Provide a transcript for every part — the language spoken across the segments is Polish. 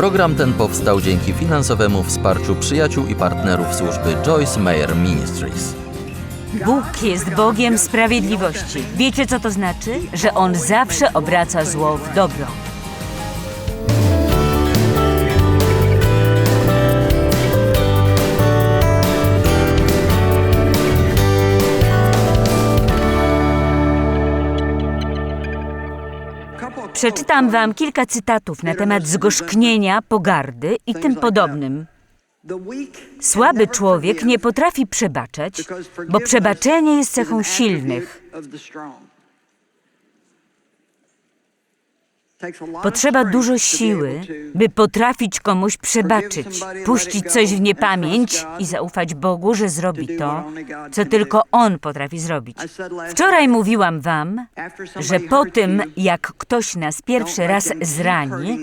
Program ten powstał dzięki finansowemu wsparciu przyjaciół i partnerów służby Joyce Meyer Ministries. Bóg jest Bogiem sprawiedliwości. Wiecie, co to znaczy? Że On zawsze obraca zło w dobro. Przeczytam wam kilka cytatów na temat zgorzknienia, pogardy i tym podobnym. Słaby człowiek nie potrafi przebaczać, bo przebaczenie jest cechą silnych. Potrzeba dużo siły, by potrafić komuś przebaczyć, puścić coś w niepamięć i zaufać Bogu, że zrobi to, co tylko On potrafi zrobić. Wczoraj mówiłam Wam, że po tym, jak ktoś nas pierwszy raz zrani,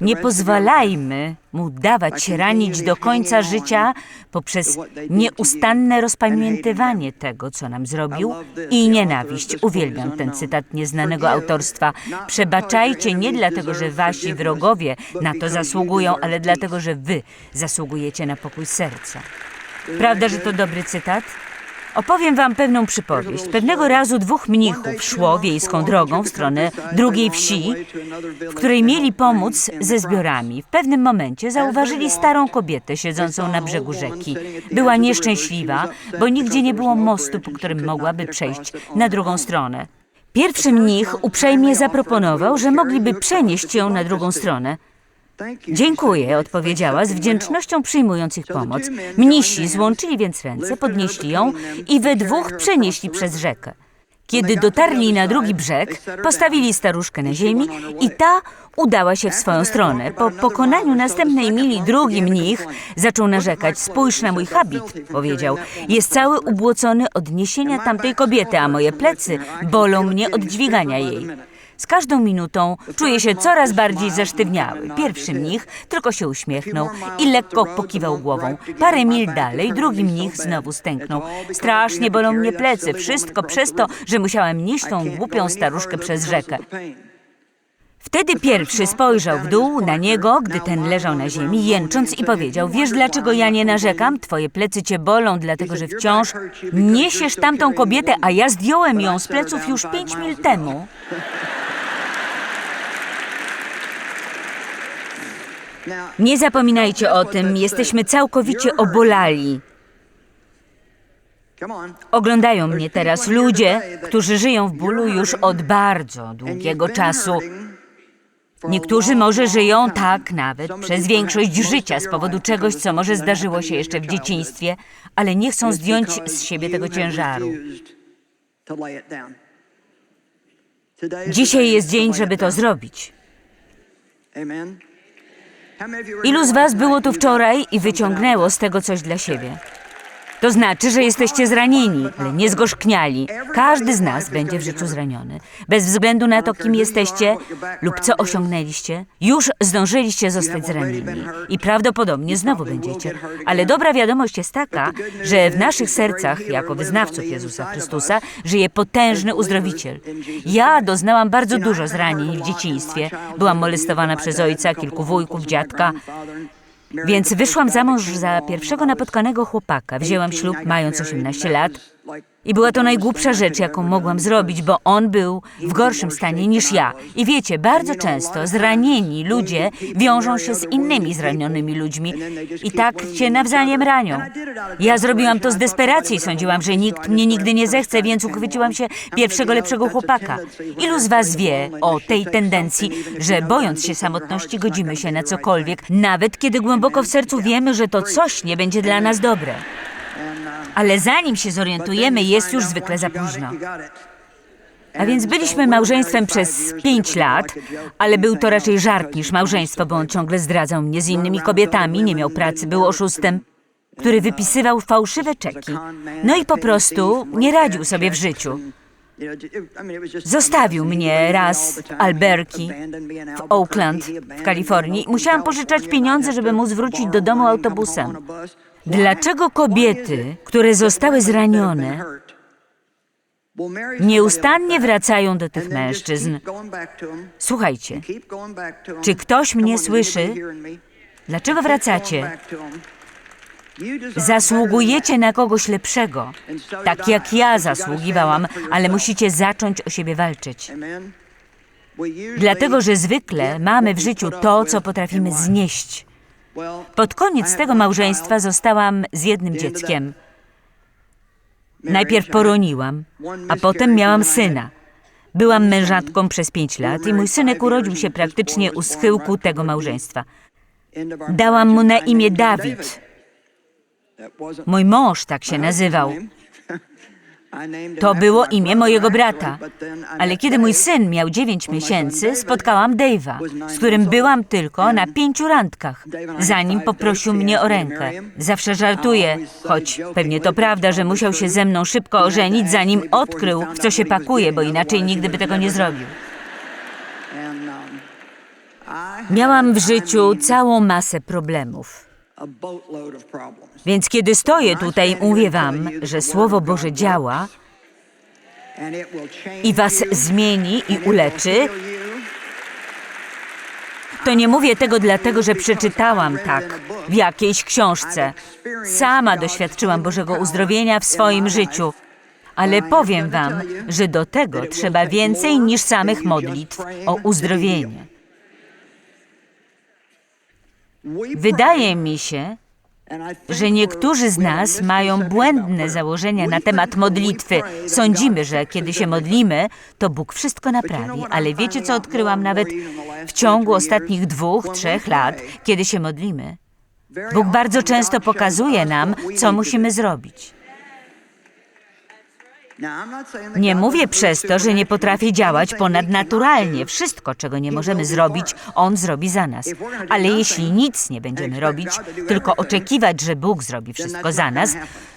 nie pozwalajmy mu dawać się ranić do końca życia poprzez nieustanne rozpamiętywanie tego, co nam zrobił i nienawiść. Uwielbiam ten cytat nieznanego autorstwa. Przebaczajcie nie dlatego, że wasi wrogowie na to zasługują, ale dlatego, że wy zasługujecie na pokój serca. Prawda, że to dobry cytat? Opowiem wam pewną przypowieść. Pewnego razu dwóch mnichów szło wiejską drogą w stronę drugiej wsi, w której mieli pomóc ze zbiorami. W pewnym momencie zauważyli starą kobietę siedzącą na brzegu rzeki. Była nieszczęśliwa, bo nigdzie nie było mostu, po którym mogłaby przejść na drugą stronę. Pierwszy mnich uprzejmie zaproponował, że mogliby przenieść ją na drugą stronę. Dziękuję, odpowiedziała, z wdzięcznością przyjmując ich pomoc. Mnisi złączyli więc ręce, podnieśli ją i we dwóch przenieśli przez rzekę. Kiedy dotarli na drugi brzeg, postawili staruszkę na ziemi i ta udała się w swoją stronę. Po pokonaniu następnej mili drugi mnich zaczął narzekać. Spójrz na mój habit, powiedział. Jest cały ubłocony od niesienia tamtej kobiety, a moje plecy bolą mnie od dźwigania jej. Z każdą minutą czuję się coraz bardziej zesztywniały. Pierwszy mnich tylko się uśmiechnął i lekko pokiwał głową. Parę mil dalej drugi mnich znowu stęknął. Strasznie bolą mnie plecy, wszystko przez to, że musiałem nieść tą głupią staruszkę przez rzekę. Wtedy pierwszy spojrzał w dół na niego, gdy ten leżał na ziemi, jęcząc i powiedział: Wiesz, dlaczego ja nie narzekam? Twoje plecy cię bolą, dlatego że wciąż niesiesz tamtą kobietę, a ja zdjąłem ją z pleców już pięć mil temu. Nie zapominajcie o tym, jesteśmy całkowicie obolali. Oglądają mnie teraz ludzie, którzy żyją w bólu już od bardzo długiego czasu. Niektórzy może żyją tak nawet przez większość życia z powodu czegoś, co może zdarzyło się jeszcze w dzieciństwie, ale nie chcą zdjąć z siebie tego ciężaru. Dzisiaj jest dzień, żeby to zrobić. Ilu z Was było tu wczoraj i wyciągnęło z tego coś dla siebie? To znaczy, że jesteście zranieni, ale nie zgorzkniali. Każdy z nas będzie w życiu zraniony. Bez względu na to, kim jesteście lub co osiągnęliście, już zdążyliście zostać zranieni. I prawdopodobnie znowu będziecie. Ale dobra wiadomość jest taka, że w naszych sercach, jako wyznawców Jezusa Chrystusa, żyje potężny uzdrowiciel. Ja doznałam bardzo dużo zranień w dzieciństwie. Byłam molestowana przez ojca, kilku wujków, dziadka. Więc wyszłam za mąż za pierwszego napotkanego chłopaka. Wzięłam ślub mając 18 lat. I była to najgłupsza rzecz, jaką mogłam zrobić, bo on był w gorszym stanie niż ja. I wiecie, bardzo często zranieni ludzie wiążą się z innymi zranionymi ludźmi i tak się nawzajem ranią. Ja zrobiłam to z desperacji. Sądziłam, że nikt mnie nigdy nie zechce, więc uchwyciłam się pierwszego lepszego chłopaka. Ilu z was wie o tej tendencji, że bojąc się samotności godzimy się na cokolwiek, nawet kiedy głęboko w sercu wiemy, że to coś nie będzie dla nas dobre. Ale zanim się zorientujemy, jest już zwykle za późno. A więc byliśmy małżeństwem przez pięć lat, ale był to raczej żart niż małżeństwo, bo on ciągle zdradzał mnie z innymi kobietami, nie miał pracy, był oszustem, który wypisywał fałszywe czeki. No i po prostu nie radził sobie w życiu. Zostawił mnie raz Alberki, w Oakland, w Kalifornii. Musiałam pożyczać pieniądze, żeby móc wrócić do domu autobusem. Dlaczego kobiety, które zostały zranione, Nieustannie wracają do tych mężczyzn. Słuchajcie, czy ktoś mnie słyszy? Dlaczego wracacie? Zasługujecie na kogoś lepszego, tak jak ja zasługiwałam, ale musicie zacząć o siebie walczyć. Dlatego, że zwykle mamy w życiu to, co potrafimy znieść. Pod koniec tego małżeństwa zostałam z jednym dzieckiem. Najpierw poroniłam, a potem miałam syna. Byłam mężatką przez pięć lat i mój synek urodził się praktycznie u schyłku tego małżeństwa. Dałam mu na imię Dawid. Mój mąż tak się nazywał. To było imię mojego brata. Ale kiedy mój syn miał dziewięć miesięcy, spotkałam Dave'a, z którym byłam tylko na pięciu randkach, zanim poprosił mnie o rękę. Zawsze żartuję, choć pewnie to prawda, że musiał się ze mną szybko ożenić, zanim odkrył, w co się pakuje, bo inaczej nigdy by tego nie zrobił. Miałam w życiu całą masę problemów. Więc kiedy stoję tutaj mówię wam, że Słowo Boże działa i was zmieni i uleczy, to nie mówię tego dlatego, że przeczytałam tak w jakiejś książce. Sama doświadczyłam Bożego uzdrowienia w swoim życiu. Ale powiem wam, że do tego trzeba więcej niż samych modlitw o uzdrowienie. Wydaje mi się, że niektórzy z nas mają błędne założenia na temat modlitwy. Sądzimy, że kiedy się modlimy, to Bóg wszystko naprawi, ale wiecie, co odkryłam nawet w ciągu ostatnich dwóch, trzech lat, kiedy się modlimy? Bóg bardzo często pokazuje nam, co musimy zrobić. Nie mówię przez to, że nie potrafi działać ponadnaturalnie. Wszystko, czego nie możemy zrobić, On zrobi za nas. Ale jeśli nic nie będziemy robić, tylko oczekiwać, że Bóg zrobi wszystko za nas,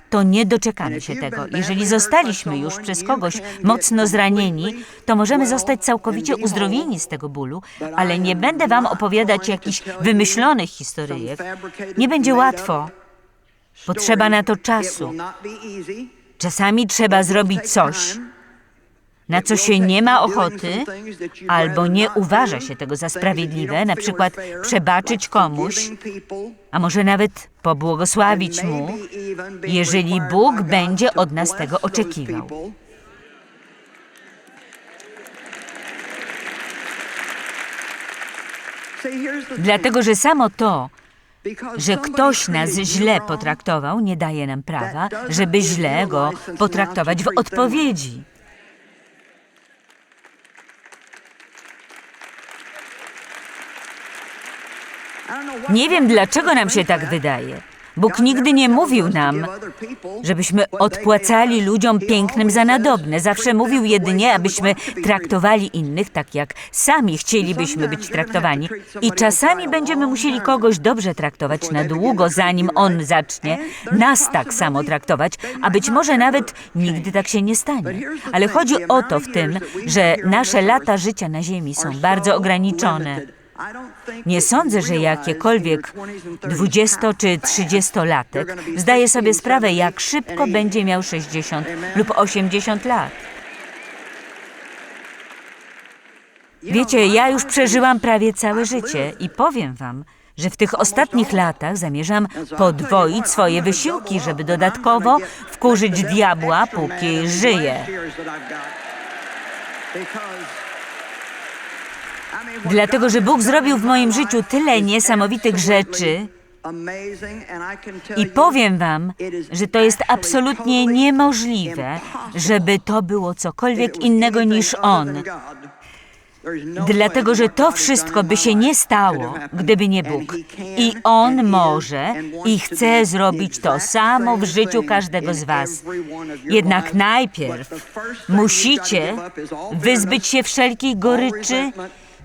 to nie doczekamy się tego. Jeżeli zostaliśmy już przez kogoś mocno zranieni, to możemy zostać całkowicie uzdrowieni z tego bólu, ale nie będę wam opowiadać jakichś wymyślonych historyjek. Nie będzie łatwo. Potrzeba na to czasu. Czasami trzeba zrobić coś, na co się nie ma ochoty, albo nie uważa się tego za sprawiedliwe, na przykład przebaczyć komuś, a może nawet pobłogosławić mu, jeżeli Bóg będzie od nas tego oczekiwał. Dlatego, że samo to, że ktoś nas źle potraktował, nie daje nam prawa, żeby źle go potraktować w odpowiedzi. Nie wiem, dlaczego nam się tak wydaje. Bóg nigdy nie mówił nam, żebyśmy odpłacali ludziom pięknym za nadobne. Zawsze mówił jedynie, abyśmy traktowali innych tak, jak sami chcielibyśmy być traktowani. I czasami będziemy musieli kogoś dobrze traktować na długo, zanim on zacznie nas tak samo traktować, a być może nawet nigdy tak się nie stanie. Ale chodzi o to w tym, że nasze lata życia na Ziemi są bardzo ograniczone. Nie sądzę, że jakiekolwiek 20 czy 30-latek zdaje sobie sprawę, jak szybko będzie miał 60 lub 80 lat. Wiecie, ja już przeżyłam prawie całe życie i powiem wam, że w tych ostatnich latach zamierzam podwoić swoje wysiłki, żeby dodatkowo wkurzyć diabła, póki żyje. Dlatego, że Bóg zrobił w moim życiu tyle niesamowitych rzeczy i powiem wam, że to jest absolutnie niemożliwe, żeby to było cokolwiek innego niż On. Dlatego, że to wszystko by się nie stało, gdyby nie Bóg. I On może i chce zrobić to samo w życiu każdego z Was. Jednak najpierw musicie wyzbyć się wszelkiej goryczy,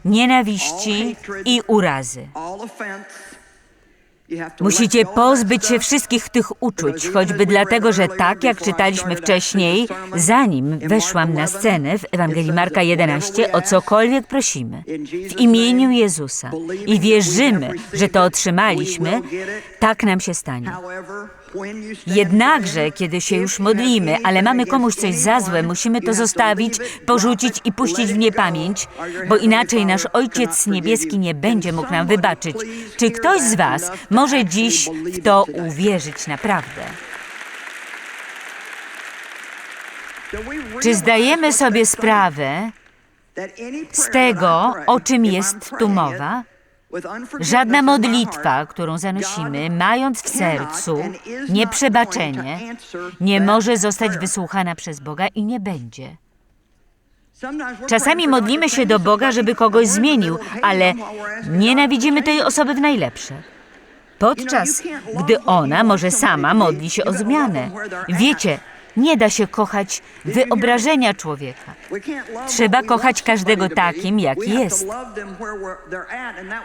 nienawiści i urazy. Musicie pozbyć się wszystkich tych uczuć, choćby dlatego, że tak jak czytaliśmy wcześniej, zanim weszłam na scenę w Ewangelii Marka 11, o cokolwiek prosimy. w imieniu Jezusa. I wierzymy, że to otrzymaliśmy, tak nam się stanie. Jednakże, kiedy się już modlimy, ale mamy komuś coś za złe, musimy to zostawić, porzucić i puścić w niepamięć, bo inaczej nasz Ojciec Niebieski nie będzie mógł nam wybaczyć. Czy ktoś z Was może dziś w to uwierzyć naprawdę? Czy zdajemy sobie sprawę z tego, o czym jest tu mowa? Żadna modlitwa, którą zanosimy, mając w sercu nieprzebaczenie, nie może zostać wysłuchana przez Boga i nie będzie. Czasami modlimy się do Boga, żeby kogoś zmienił, ale nienawidzimy tej osoby w najlepsze. Podczas gdy ona może sama modli się o zmianę. Wiecie, nie da się kochać wyobrażenia człowieka. Trzeba kochać każdego takim, jaki jest.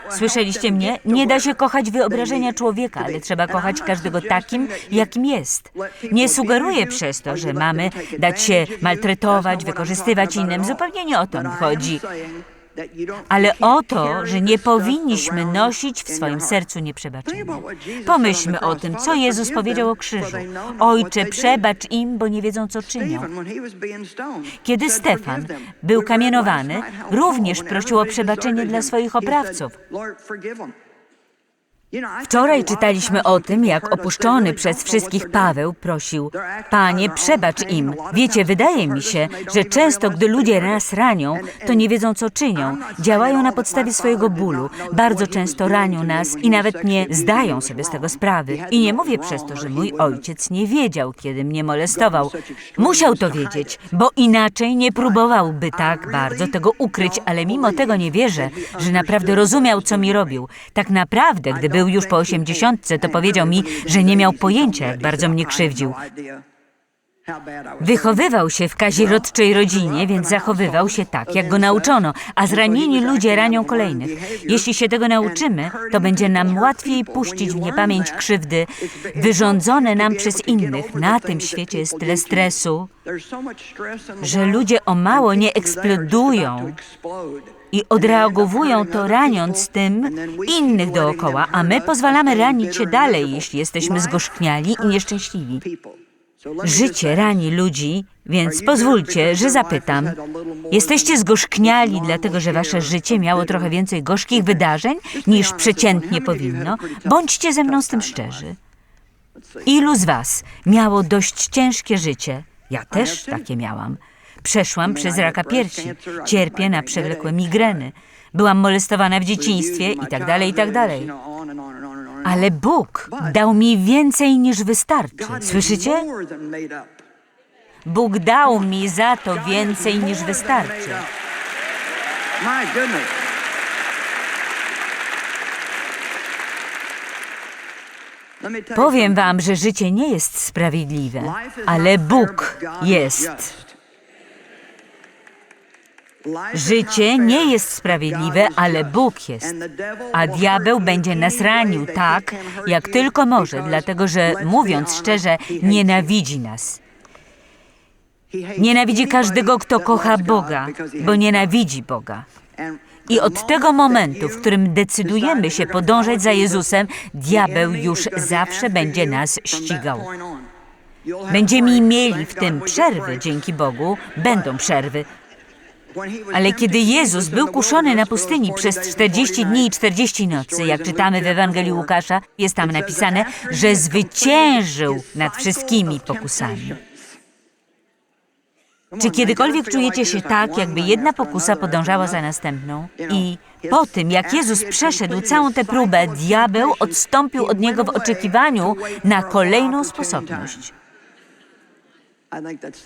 Słyszeliście mnie? Nie da się kochać wyobrażenia człowieka, ale trzeba kochać każdego takim, jakim jest. Nie sugeruję przez to, że mamy dać się maltretować, wykorzystywać innym. Zupełnie nie o to chodzi. Ale o to, że nie powinniśmy nosić w swoim sercu nieprzebaczenia. Pomyślmy o tym, co Jezus powiedział o krzyżu. Ojcze, przebacz im, bo nie wiedzą, co czynią. Kiedy Stefan był kamienowany, również prosił o przebaczenie dla swoich oprawców. Wczoraj czytaliśmy o tym, jak opuszczony przez wszystkich Paweł prosił: Panie, przebacz im. Wiecie, wydaje mi się, że często, gdy ludzie nas ranią, to nie wiedzą, co czynią. Działają na podstawie swojego bólu. Bardzo często ranią nas i nawet nie zdają sobie z tego sprawy. I nie mówię przez to, że mój ojciec nie wiedział, kiedy mnie molestował. Musiał to wiedzieć, bo inaczej nie próbowałby tak bardzo tego ukryć, ale mimo tego nie wierzę, że naprawdę rozumiał, co mi robił. Tak naprawdę, gdyby był już po osiemdziesiątce, to powiedział mi, że nie miał pojęcia, jak bardzo mnie krzywdził. Wychowywał się w kazirodczej rodzinie, więc zachowywał się tak, jak go nauczono, a zranieni ludzie ranią kolejnych. Jeśli się tego nauczymy, to będzie nam łatwiej puścić w niepamięć krzywdy wyrządzone nam przez innych. Na tym świecie jest tyle stresu, że ludzie o mało nie eksplodują i odreagowują to raniąc tym innych dookoła, a my pozwalamy ranić się dalej, jeśli jesteśmy zgorzkniali i nieszczęśliwi. Życie rani ludzi, więc pozwólcie, że zapytam. Jesteście zgorzkniali dlatego, że wasze życie miało trochę więcej gorzkich wydarzeń niż przeciętnie powinno? Bądźcie ze mną z tym szczerzy. Ilu z was miało dość ciężkie życie? Ja też takie miałam. Przeszłam przez raka piersi, cierpię na przewlekłe migreny, byłam molestowana w dzieciństwie i tak dalej, i tak dalej. Ale Bóg dał mi więcej niż wystarczy. Słyszycie? Bóg dał mi za to więcej niż wystarczy. Powiem wam, że życie nie jest sprawiedliwe, ale Bóg jest. Życie nie jest sprawiedliwe, ale Bóg jest. A diabeł będzie nas ranił tak, jak tylko może, dlatego że, mówiąc szczerze, nienawidzi nas. Nienawidzi każdego, kto kocha Boga, bo nienawidzi Boga. I od tego momentu, w którym decydujemy się podążać za Jezusem, diabeł już zawsze będzie nas ścigał. Będziemy mieli w tym przerwy, dzięki Bogu, będą przerwy. Ale kiedy Jezus był kuszony na pustyni przez 40 dni i 40 nocy, jak czytamy w Ewangelii Łukasza, jest tam napisane, że zwyciężył nad wszystkimi pokusami. Czy kiedykolwiek czujecie się tak, jakby jedna pokusa podążała za następną? I po tym, jak Jezus przeszedł całą tę próbę, diabeł odstąpił od niego w oczekiwaniu na kolejną sposobność.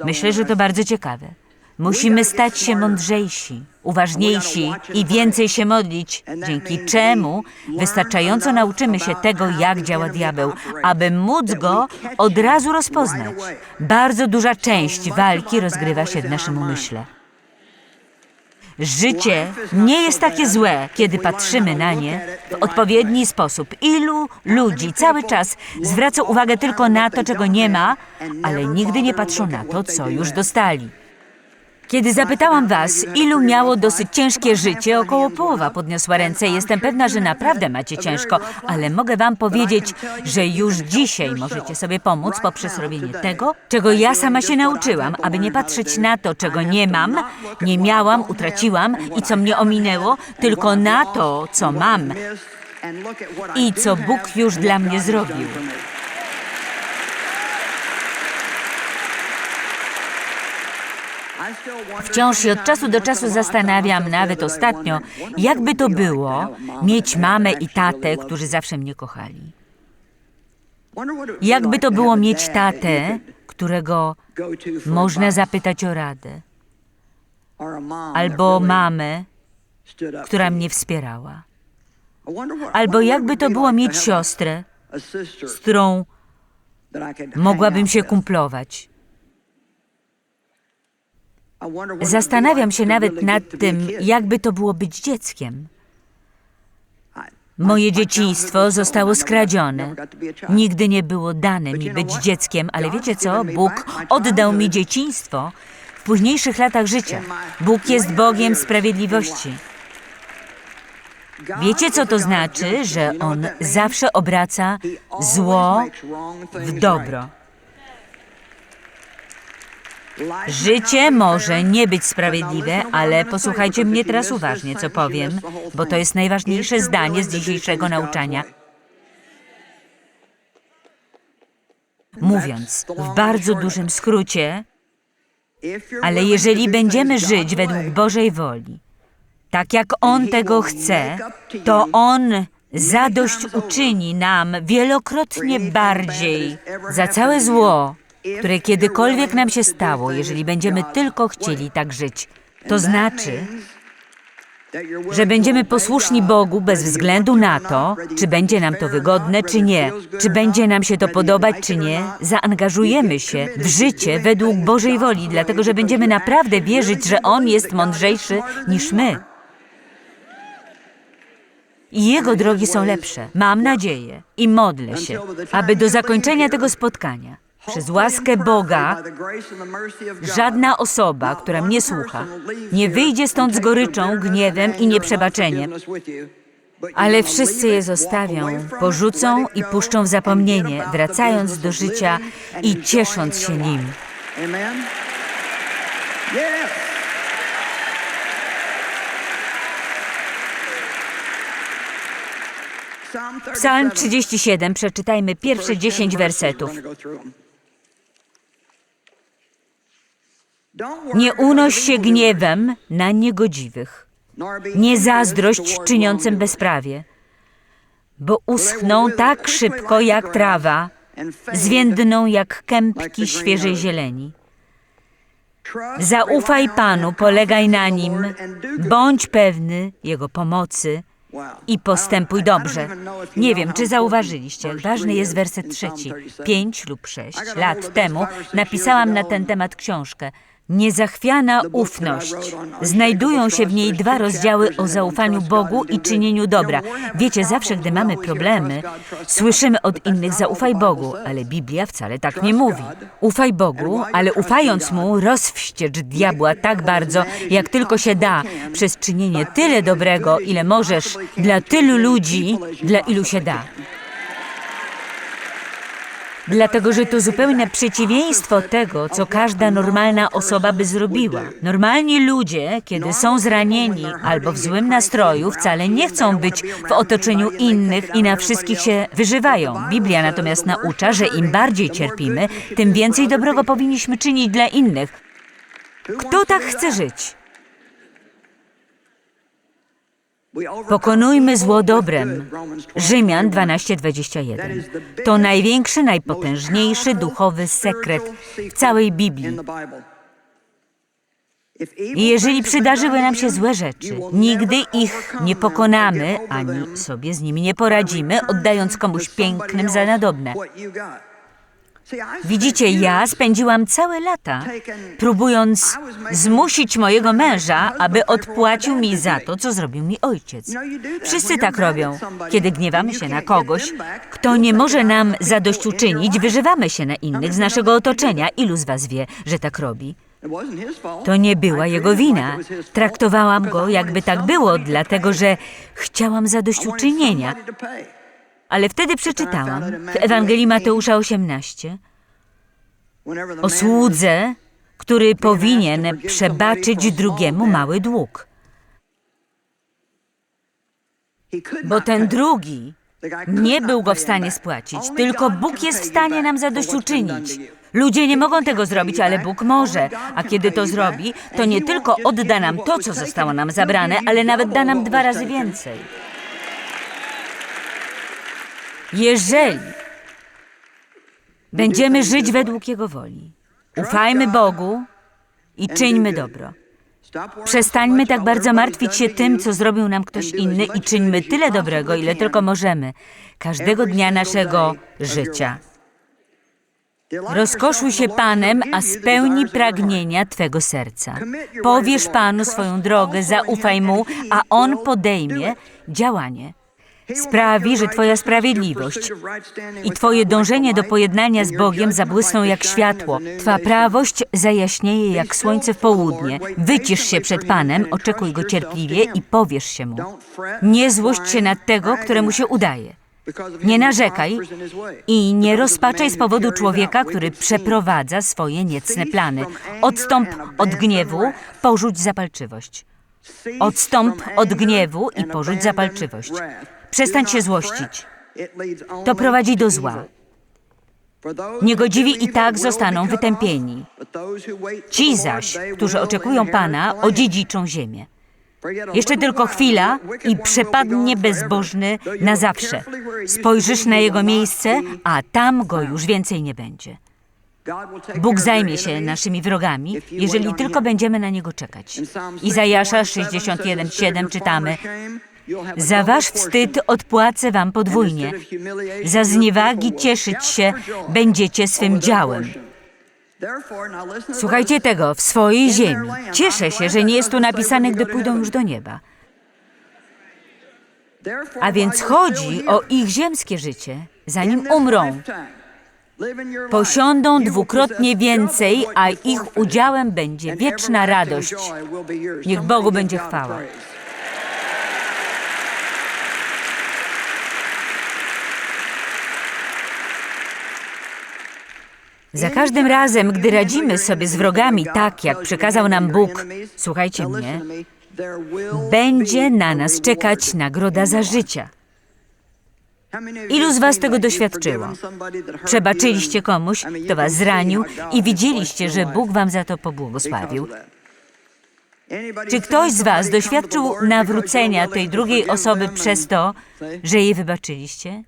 Myślę, że to bardzo ciekawe. Musimy stać się mądrzejsi, uważniejsi i więcej się modlić, dzięki czemu wystarczająco nauczymy się tego, jak działa diabeł, aby móc go od razu rozpoznać. Bardzo duża część walki rozgrywa się w naszym umyśle. Życie nie jest takie złe, kiedy patrzymy na nie w odpowiedni sposób. Ilu ludzi cały czas zwraca uwagę tylko na to, czego nie ma, ale nigdy nie patrzą na to, co już dostali. Kiedy zapytałam was, ilu miało dosyć ciężkie życie, około połowa podniosła ręce. Jestem pewna, że naprawdę macie ciężko, ale mogę wam powiedzieć, że już dzisiaj możecie sobie pomóc poprzez robienie tego, czego ja sama się nauczyłam, aby nie patrzeć na to, czego nie mam, nie miałam, utraciłam i co mnie ominęło, tylko na to, co mam i co Bóg już dla mnie zrobił. Wciąż się od czasu do czasu zastanawiam, nawet ostatnio, jakby to było mieć mamę i tatę, którzy zawsze mnie kochali. Jakby to było mieć tatę, którego można zapytać o radę, albo mamę, która mnie wspierała. Albo jakby to było mieć siostrę, z którą mogłabym się kumplować. Zastanawiam się nawet nad tym, jakby to było być dzieckiem. Moje dzieciństwo zostało skradzione. Nigdy nie było dane mi być dzieckiem, ale wiecie co? Bóg oddał mi dzieciństwo w późniejszych latach życia. Bóg jest Bogiem sprawiedliwości. Wiecie, co to znaczy, że On zawsze obraca zło w dobro. Życie może nie być sprawiedliwe, ale posłuchajcie mnie teraz uważnie, co powiem, bo to jest najważniejsze zdanie z dzisiejszego nauczania. Mówiąc w bardzo dużym skrócie, ale jeżeli będziemy żyć według Bożej woli, tak jak On tego chce, to On zadość uczyni nam wielokrotnie bardziej za całe zło, które kiedykolwiek nam się stało, jeżeli będziemy tylko chcieli tak żyć. To znaczy, że będziemy posłuszni Bogu bez względu na to, czy będzie nam to wygodne, czy nie, czy będzie nam się to podobać, czy nie. Zaangażujemy się w życie według Bożej woli, dlatego że będziemy naprawdę wierzyć, że On jest mądrzejszy niż my. I Jego drogi są lepsze. Mam nadzieję i modlę się, aby do zakończenia tego spotkania, przez łaskę Boga, żadna osoba, która mnie słucha, nie wyjdzie stąd z goryczą, gniewem i nieprzebaczeniem, ale wszyscy je zostawią, porzucą i puszczą w zapomnienie, wracając do życia i ciesząc się nim. Amen. Yes. Psalm 37, przeczytajmy pierwsze 10 wersetów. Nie unoś się gniewem na niegodziwych, nie zazdrość czyniącym bezprawie, bo uschną tak szybko jak trawa, zwiędną jak kępki świeżej zieleni. Zaufaj Panu, polegaj na Nim, bądź pewny Jego pomocy i postępuj dobrze. Nie wiem, czy zauważyliście, ważny jest werset trzeci. Pięć lub sześć lat temu napisałam na ten temat książkę. Niezachwiana ufność. Znajdują się w niej dwa rozdziały o zaufaniu Bogu i czynieniu dobra. Wiecie, zawsze gdy mamy problemy, słyszymy od innych zaufaj Bogu, ale Biblia wcale tak nie mówi. Ufaj Bogu, ale ufając Mu rozwściecz diabła tak bardzo, jak tylko się da, przez czynienie tyle dobrego, ile możesz, dla tylu ludzi, dla ilu się da. Dlatego, że to zupełne przeciwieństwo tego, co każda normalna osoba by zrobiła. Normalni ludzie, kiedy są zranieni albo w złym nastroju, wcale nie chcą być w otoczeniu innych i na wszystkich się wyżywają. Biblia natomiast naucza, że im bardziej cierpimy, tym więcej dobrego powinniśmy czynić dla innych. Kto tak chce żyć? Pokonujmy zło dobrem. Rzymian 12:21. To największy, najpotężniejszy duchowy sekret w całej Biblii. I jeżeli przydarzyły nam się złe rzeczy, nigdy ich nie pokonamy, ani sobie z nimi nie poradzimy, oddając komuś pięknym za nadobne. Widzicie, ja spędziłam całe lata, próbując zmusić mojego męża, aby odpłacił mi za to, co zrobił mi ojciec. Wszyscy tak robią. Kiedy gniewamy się na kogoś, kto nie może nam zadośćuczynić, wyżywamy się na innych z naszego otoczenia. Ilu z was wie, że tak robi? To nie była jego wina. Traktowałam go, jakby tak było, dlatego że chciałam zadośćuczynienia. Ale wtedy przeczytałam w Ewangelii Mateusza 18 o słudze, który powinien przebaczyć drugiemu mały dług. Bo ten drugi nie był go w stanie spłacić, tylko Bóg jest w stanie nam zadośćuczynić. Ludzie nie mogą tego zrobić, ale Bóg może. A kiedy to zrobi, to nie tylko odda nam to, co zostało nam zabrane, ale nawet da nam dwa razy więcej. Jeżeli będziemy żyć według Jego woli, ufajmy Bogu i czyńmy dobro. Przestańmy tak bardzo martwić się tym, co zrobił nam ktoś inny i czyńmy tyle dobrego, ile tylko możemy, każdego dnia naszego życia. Rozkoszuj się Panem, a spełni pragnienia Twego serca. Powiesz Panu swoją drogę, zaufaj Mu, a On podejmie działanie. Sprawi, że Twoja sprawiedliwość i Twoje dążenie do pojednania z Bogiem zabłysną jak światło. Twa prawość zajaśnieje jak słońce w południe. Wycisz się przed Panem, oczekuj Go cierpliwie i powiesz się Mu. Nie złość się nad tego, któremu się udaje. Nie narzekaj i nie rozpaczaj z powodu człowieka, który przeprowadza swoje niecne plany. Odstąp od gniewu, porzuć zapalczywość. Odstąp od gniewu i porzuć zapalczywość. Przestań się złościć. To prowadzi do zła. Niegodziwi i tak zostaną wytępieni. Ci zaś, którzy oczekują Pana, odziedziczą ziemię. Jeszcze tylko chwila i przepadnie bezbożny na zawsze. Spojrzysz na jego miejsce, a tam go już więcej nie będzie. Bóg zajmie się naszymi wrogami, jeżeli tylko będziemy na niego czekać. Izajasza 61:7 czytamy: Za wasz wstyd odpłacę wam podwójnie. Za zniewagi cieszyć się będziecie swym działem. Słuchajcie tego, w swojej ziemi. Cieszę się, że nie jest tu napisane, gdy pójdą już do nieba. A więc chodzi o ich ziemskie życie, zanim umrą. Posiądą dwukrotnie więcej, a ich udziałem będzie wieczna radość. Niech Bogu będzie chwała. Za każdym razem, gdy radzimy sobie z wrogami tak, jak przekazał nam Bóg, słuchajcie mnie, będzie na nas czekać nagroda za życia. Ilu z was tego doświadczyło? Przebaczyliście komuś, kto was zranił i widzieliście, że Bóg wam za to pobłogosławił. Czy ktoś z was doświadczył nawrócenia tej drugiej osoby przez to, że jej wybaczyliście?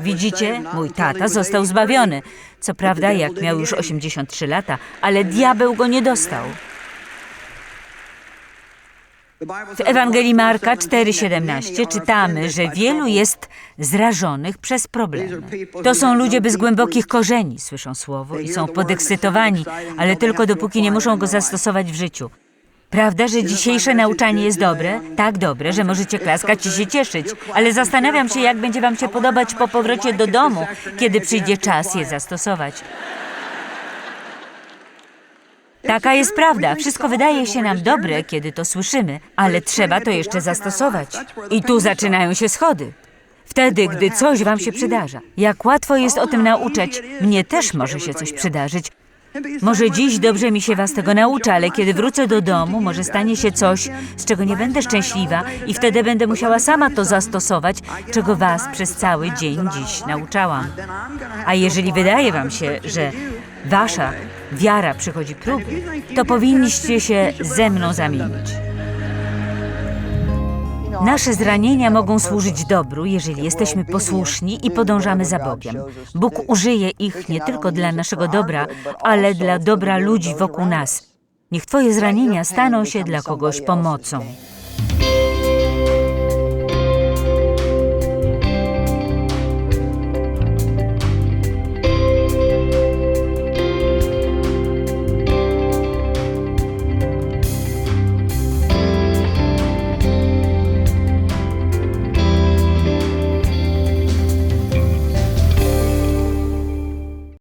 Widzicie, mój tata został zbawiony. Co prawda, jak miał już 83 lata, ale diabeł go nie dostał. W Ewangelii Marka 4,17 czytamy, że wielu jest zrażonych przez problemy. To są ludzie bez głębokich korzeni, słyszą słowo i są podekscytowani, ale tylko dopóki nie muszą go zastosować w życiu. Prawda, że dzisiejsze nauczanie jest dobre? Tak dobre, że możecie klaskać i się cieszyć, ale zastanawiam się, jak będzie Wam się podobać po powrocie do domu, kiedy przyjdzie czas je zastosować. Taka jest prawda. Wszystko wydaje się nam dobre, kiedy to słyszymy, ale trzeba to jeszcze zastosować. I tu zaczynają się schody. Wtedy, gdy coś wam się przydarza. Jak łatwo jest o tym nauczać, mnie też może się coś przydarzyć. Może dziś dobrze mi się was tego nauczy, ale kiedy wrócę do domu, może stanie się coś, z czego nie będę szczęśliwa i wtedy będę musiała sama to zastosować, czego was przez cały dzień dziś nauczałam. A jeżeli wydaje wam się, że wasza wiara przychodzi próby, to powinniście się ze mną zamienić. Nasze zranienia mogą służyć dobru, jeżeli jesteśmy posłuszni i podążamy za Bogiem. Bóg użyje ich nie tylko dla naszego dobra, ale dla dobra ludzi wokół nas. Niech Twoje zranienia staną się dla kogoś pomocą.